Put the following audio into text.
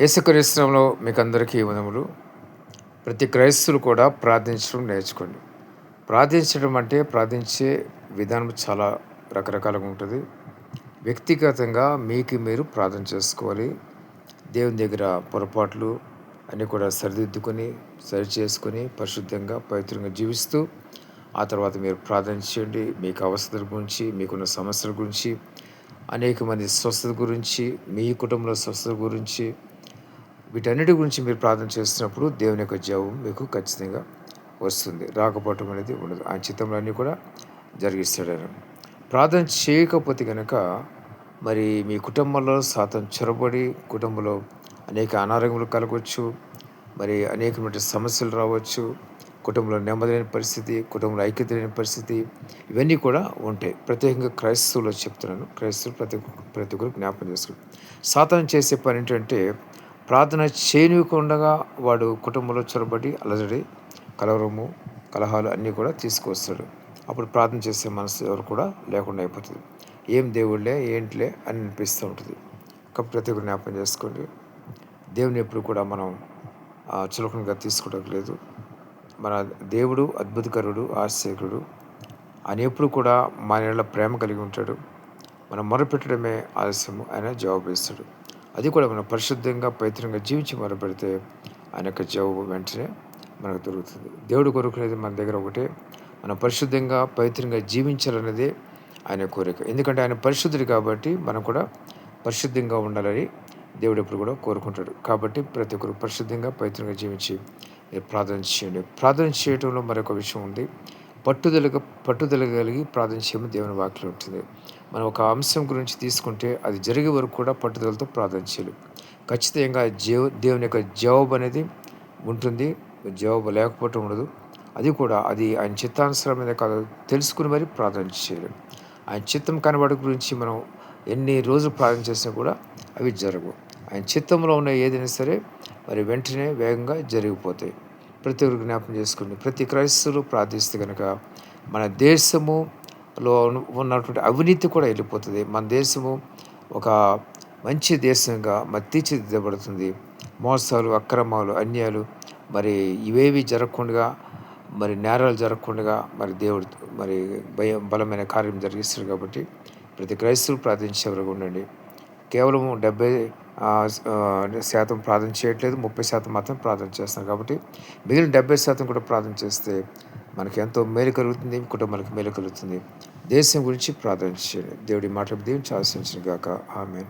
యేసుక్రీస్తులో మీకు అందరికీ వనములు ప్రతి క్రైస్తులు కూడా ప్రార్థించడం నేర్చుకోండి. ప్రార్థించడం అంటే ప్రార్థించే విధానం చాలా రకరకాలుగా ఉంటుంది. వ్యక్తిగతంగా మీకు మీరు ప్రార్థన చేసుకోవాలి. దేవుని దగ్గర పొరపాట్లు అన్నీ కూడా సరిదిద్దుకొని సరి చేసుకొని పరిశుద్ధంగా పవిత్రంగా జీవిస్తూ ఆ తర్వాత మీరు ప్రార్థన చేయండి. మీకు అవసరాల గురించి మీకున్న సమస్యల గురించి అనేక మంది స్వస్థత గురించి మీ కుటుంబంలో స్వస్థత గురించి వీటన్నిటి గురించి మీరు ప్రార్థన చేస్తున్నప్పుడు దేవుని యొక్క జవం మీకు ఖచ్చితంగా వస్తుంది. రాకపోవటం అనేది ఉండదు. ఆయన చిత్తంలో అన్నీ కూడా జరిగిస్తాడు ఆయన ప్రార్థన చేయకపోతే కనుక మరి మీ కుటుంబంలో శాతం చొరబడి కుటుంబంలో అనేక అనారోగ్యములు కలగవచ్చు మరి అనేకమైన సమస్యలు రావచ్చు కుటుంబంలో నెమ్మది లేని పరిస్థితి కుటుంబంలో ఐక్యత లేని పరిస్థితి ఇవన్నీ కూడా ఉంటాయి. ప్రత్యేకంగా క్రైస్తవులు చెప్తున్నాను. క్రైస్తవులు ప్రతి ప్రతి ఒక్కరు జ్ఞాపకం చేసుకుంటారు సాతాను చేసే పని ఏంటంటే ప్రార్థన చేయనివ్వకుండగా వాడు కుటుంబంలో చొరబడి అలజడి కలవరము కలహాలు అన్నీ కూడా తీసుకొస్తాడు అప్పుడు ప్రార్థన చేసే మనసు ఎవరు కూడా లేకుండా అయిపోతుంది. ఏం దేవుళ్ళే ఏంటిలే అని అనిపిస్తూ ఉంటుంది. కాబట్టి ప్రతి ఒక్కరు జ్ఞాపకం చేసుకోండి. దేవుని ఎప్పుడు కూడా మనం చులకనగా తీసుకోవడం లేదు. మన దేవుడు అద్భుతకరుడు ఆశ్చర్యకుడు ఆయన ఎప్పుడు కూడా మన ప్రేమ కలిగి ఉంటాడు. మనం మొరపెట్టడమే ఆలస్యము. ఆయన జవాబు ఇస్తాడు. అది కూడా మనం పరిశుద్ధంగా పవిత్రంగా జీవించి మొరపెడితే ఆయన యొక్క జవాబు వెంటనే మనకు దొరుకుతుంది. దేవుడు కోరుకునేది మన దగ్గర ఒకటే. మనం పరిశుద్ధంగా పవిత్రంగా జీవించాలన్నదే ఆయన కోరిక. ఎందుకంటే ఆయన పరిశుద్ధుడు కాబట్టి మనం కూడా పరిశుద్ధంగా ఉండాలని దేవుడు ఎప్పుడు కూడా కోరుకుంటాడు. కాబట్టి ప్రతి ఒక్కరు పరిశుద్ధంగా పవిత్రంగా జీవించి ప్రార్థన చేయండి. ప్రార్థన చేయడంలో మరొక విషయం ఉంది. పట్టుదలగా పట్టుదల కలిగి ప్రార్థన చేయమని దేవుని వాక్యం ఉంటుంది. మనం ఒక అంశం గురించి తీసుకుంటే అది జరిగే వరకు కూడా పట్టుదలతో ప్రార్థన చేయాలి. ఖచ్చితంగా జీవ దేవుని యొక్క జవాబు అనేది ఉంటుంది. జవాబు లేకపోవటం ఉండదు. అది కూడా అది ఆయన చిత్తానుసరమైన కాదు. తెలుసుకుని మరి ప్రార్థన చేయాలి. ఆయన చిత్తం కనబడి గురించి మనం ఎన్ని రోజులు ప్రార్థన చేసినా కూడా అవి జరగవు. ఆయన చిత్తంలో ఉన్న ఏదైనా సరే మరి వెంటనే వేగంగా జరిగిపోతాయి. ప్రతి ఒక్కరు జ్ఞాపకం చేసుకోండి. ప్రతి క్రైస్తవులు ప్రార్థిస్తే కనుక మన దేశములో ఉన్నటువంటి అవినీతి కూడా వెళ్ళిపోతుంది. మన దేశము ఒక మంచి దేశంగా మరి తీర్చిదిద్దబడుతుంది. మోసాలు అక్రమాలు అన్యాలు మరి ఇవేవి జరగకుండా మరి నేరాలు జరగకుండా మరి దేవుడు మరి భయం బలమైన కార్యం జరిగిస్తారు కాబట్టి ప్రతి క్రైస్తవులు ప్రార్థించేవారు ఉండండి. కేవలం డెబ్బై శాతం ప్రార్థన చేయట్లేదు ముప్పై శాతం మాత్రం ప్రార్థన చేస్తున్నారు. కాబట్టి మిగిలిన డెబ్బై శాతం కూడా ప్రార్థన చేస్తే మనకి ఎంతో మేలు కలుగుతుంది కుటుంబానికి మేలు కలుగుతుంది. దేశం గురించి ప్రార్థన చేయండి. దేవుడి మాట దేవుని ఆశించిన గాక. ఆమె